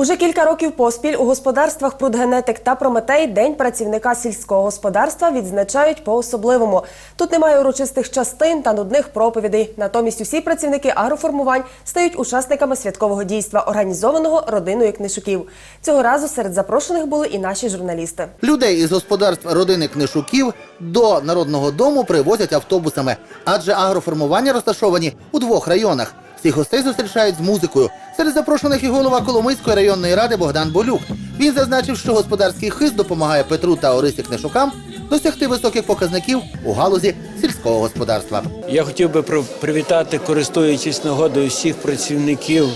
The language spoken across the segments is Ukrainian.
Уже кілька років поспіль у господарствах Прудгенетик та Прометей День працівника сільського господарства відзначають по-особливому. Тут немає урочистих частин та нудних проповідей. Натомість усі працівники агроформувань стають учасниками святкового дійства, організованого родиною книжуків. Цього разу серед запрошених були і наші журналісти. Людей із господарств родини Книшуків до народного дому привозять автобусами, адже агроформування розташовані у двох районах. Всіх гостей зустрічають з музикою. Серед запрошених і голова Коломийської районної ради Богдан Болюк. Він зазначив, що господарський хист допомагає Петру та Орисі Книшукам досягти високих показників у галузі сільського господарства. Я хотів би привітати, користуючись нагодою всіх працівників,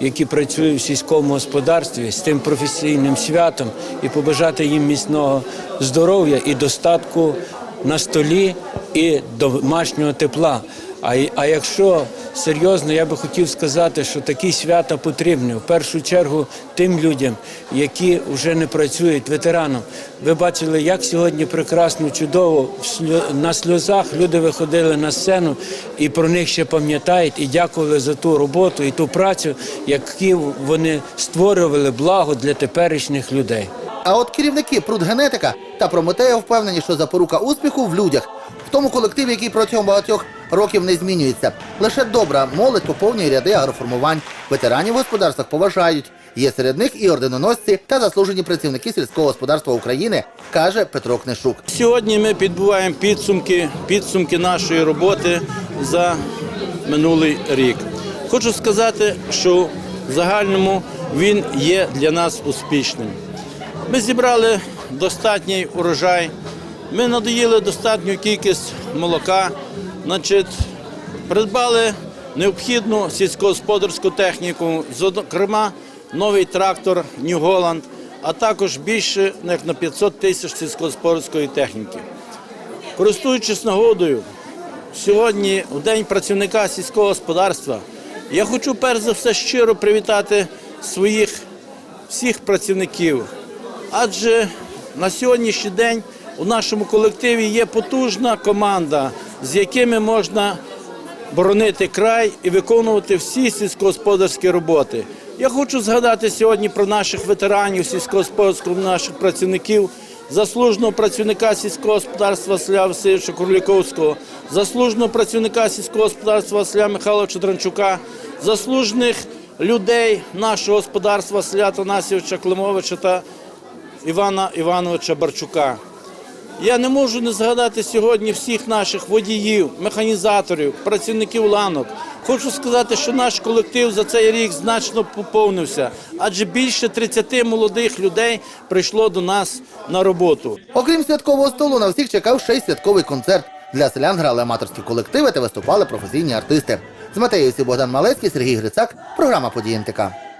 які працюють в сільському господарстві з тим професійним святом і побажати їм міцного здоров'я і достатку на столі і домашнього тепла. А, а якщо серйозно, я би хотів сказати, що такі свята потрібні в першу чергу тим людям, які вже не працюють, ветеранам. Ви бачили, як сьогодні прекрасно, чудово на сльозах люди виходили на сцену і про них ще пам'ятають і дякували за ту роботу і ту працю, яку вони створювали благо для теперішніх людей. А от керівники Прудгенетика та Прометея впевнені, що запорука успіху в людях, в тому колективі, який протягом багатьох років не змінюється. Лише добра молодь поповнює ряди агроформувань. Ветеранів в господарствах поважають. Є серед них і орденоносці та заслужені працівники сільського господарства України, каже Петро Книшук. Сьогодні ми підбуваємо підсумки, підсумки нашої роботи за минулий рік. Хочу сказати, що в загальному він є для нас успішним. Ми зібрали достатній урожай, ми надоїли достатню кількість молока, значить, придбали необхідну сільськогосподарську техніку, зокрема новий трактор New Holland, а також більше як на 500 тисяч сільськогосподарської техніки. Користуючись нагодою, сьогодні, у День працівника сільського господарства, я хочу перш за все щиро привітати своїх всіх працівників. Адже на сьогоднішній день у нашому колективі є потужна команда, з якими можна боронити край і виконувати всі сільськогосподарські роботи. Я хочу згадати сьогодні про наших ветеранів сільськогосподарського, наших працівників, заслуженого працівника сільського господарства Василя Васильовича Курліковського, заслуженого працівника сільського господарства Василя Михайловича Дранчука, заслужених людей нашого господарства Василя Танасівича Климовича та Івана Івановича Барчука. Я не можу не згадати сьогодні всіх наших водіїв, механізаторів, працівників ланок. Хочу сказати, що наш колектив за цей рік значно поповнився, адже більше 30 молодих людей прийшло до нас на роботу. Окрім святкового столу, на всіх чекав ще й святковий концерт. Для селян грали аматорські колективи та виступали професійні артисти. З Матеївці Богдан Малецький, Сергій Грицак. Програма «Події НТК».